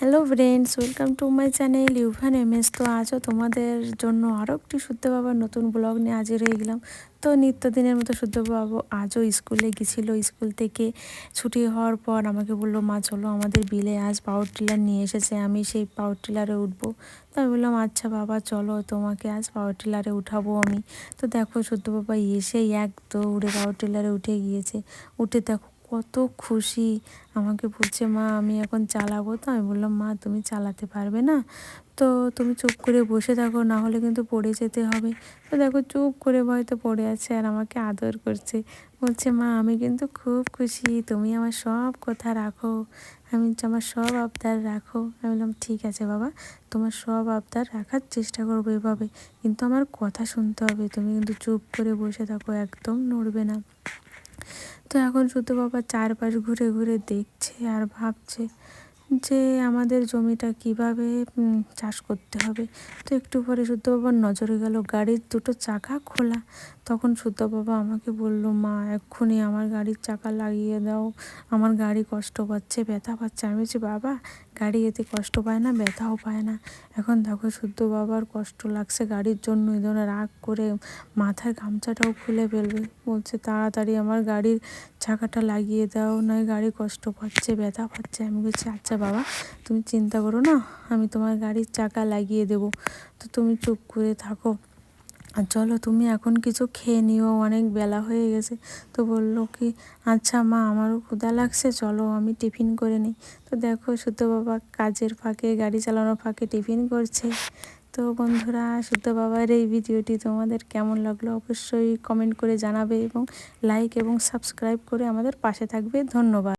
Hello friends welcome to my channel Yuvan MS তো আজও তোমাদের জন্য আরও একটি শুদ্ধ বাবার নতুন ব্লগ নিয়ে হাজির হয়ে গেলাম। তো নিত্যদিনের মতো শুদ্ধ বাবু আজও স্কুলে গেছিল। স্কুল থেকে ছুটি হওয়ার পর আমাকে বলল, মা, চলো আমাদের বিলে আজ পাওয়ার টিলার নিয়ে এসেছে, আমি সেই পাওয়ার টিলারে উঠবো। তো আমি বললাম আচ্ছা বাবা, চলো তোমাকে আজ পাওয়ার টিলারে উঠাবো আমি। তো দেখো শুদ্ধ বাবা এসেই এক দৌড়ে পাওয়ার টিলারে উঠে গিয়েছে। উঠে দেখো কত খুশি। আমাকে বলছে, মা, আমি এখন চালাবো তো। আমি বললাম, মা, তুমি চালাতে পারবে না। তো তুমি চুপ করে বসে থাকো, না হলে কিন্তু পড়ে যেতে হবে। তো দেখো, চুপ করে হয়তো পড়ে আছে আর আমাকে আদর করছে। বলছে, মা, আমি কিন্তু খুব খুশি। তুমি আমার সব কথা রাখো। আমি আমার সব আবদার রাখো। আমি বললাম, ঠিক আছে বাবা, তোমার সব আবদার রাখার চেষ্টা করব এভাবে। কিন্তু আমার কথা শুনতে হবে। তুমি কিন্তু চুপ করে বসে থাকো, একদম নড়বে না। তো এখন শুধু বাবা চারপাশ ঘুরে ঘুরে দেখছে আর ভাবছে যে আমাদের জমিটা কীভাবে চাষ করতে হবে। তো একটু পরে শুদ্ধ বাবার নজরে গেল গাড়ির দুটো চাকা খোলা। তখন শুদ্ধ বাবা আমাকে বলল, মা, এক্ষুনি আমার গাড়ির চাকা লাগিয়ে দাও। আমার গাড়ি কষ্ট পাচ্ছে, ব্যথা পাচ্ছে। আমি বলছি, বাবা গাড়ি এতে কষ্ট পায় না, ব্যথাও পায় না। এখন দেখো শুদ্ধ বাবার কষ্ট লাগছে গাড়ির জন্য, এই ধরনের রাগ করে মাথার গামছাটাও খুলে ফেলবে। বলছে, তাড়াতাড়ি আমার গাড়ির চাকাটা লাগিয়ে দাও, নয় গাড়ি কষ্ট পাচ্ছে, ব্যথা পাচ্ছে। আমি বলছি আচ্ছা বাবা, তুমি চিন্তা করো না, আমি তোমার গাড়ির চাকা লাগিয়ে দেবো। তো তুমি চুপ করে থাকো। আর চলো তুমি এখন কিছু খেয়ে নিও, অনেক বেলা হয়ে গেছে। তো বলল কি আচ্ছা মা, আমারও ক্ষুদা লাগছে, চলো আমি টিফিন করে নিই। তো দেখো শুদ্ধ বাবা কাজের ফাঁকে, গাড়ি চালানোর ফাঁকে টিফিন করছে। তো বন্ধুরা শুদ্ধ বাবার এই ভিডিওটি তোমাদের কেমন লাগল অবশ্যই কমেন্ট করে জানাবে এবং লাইক এবং সাবস্ক্রাইব করে আমাদের পাশে থাকবে। ধন্যবাদ।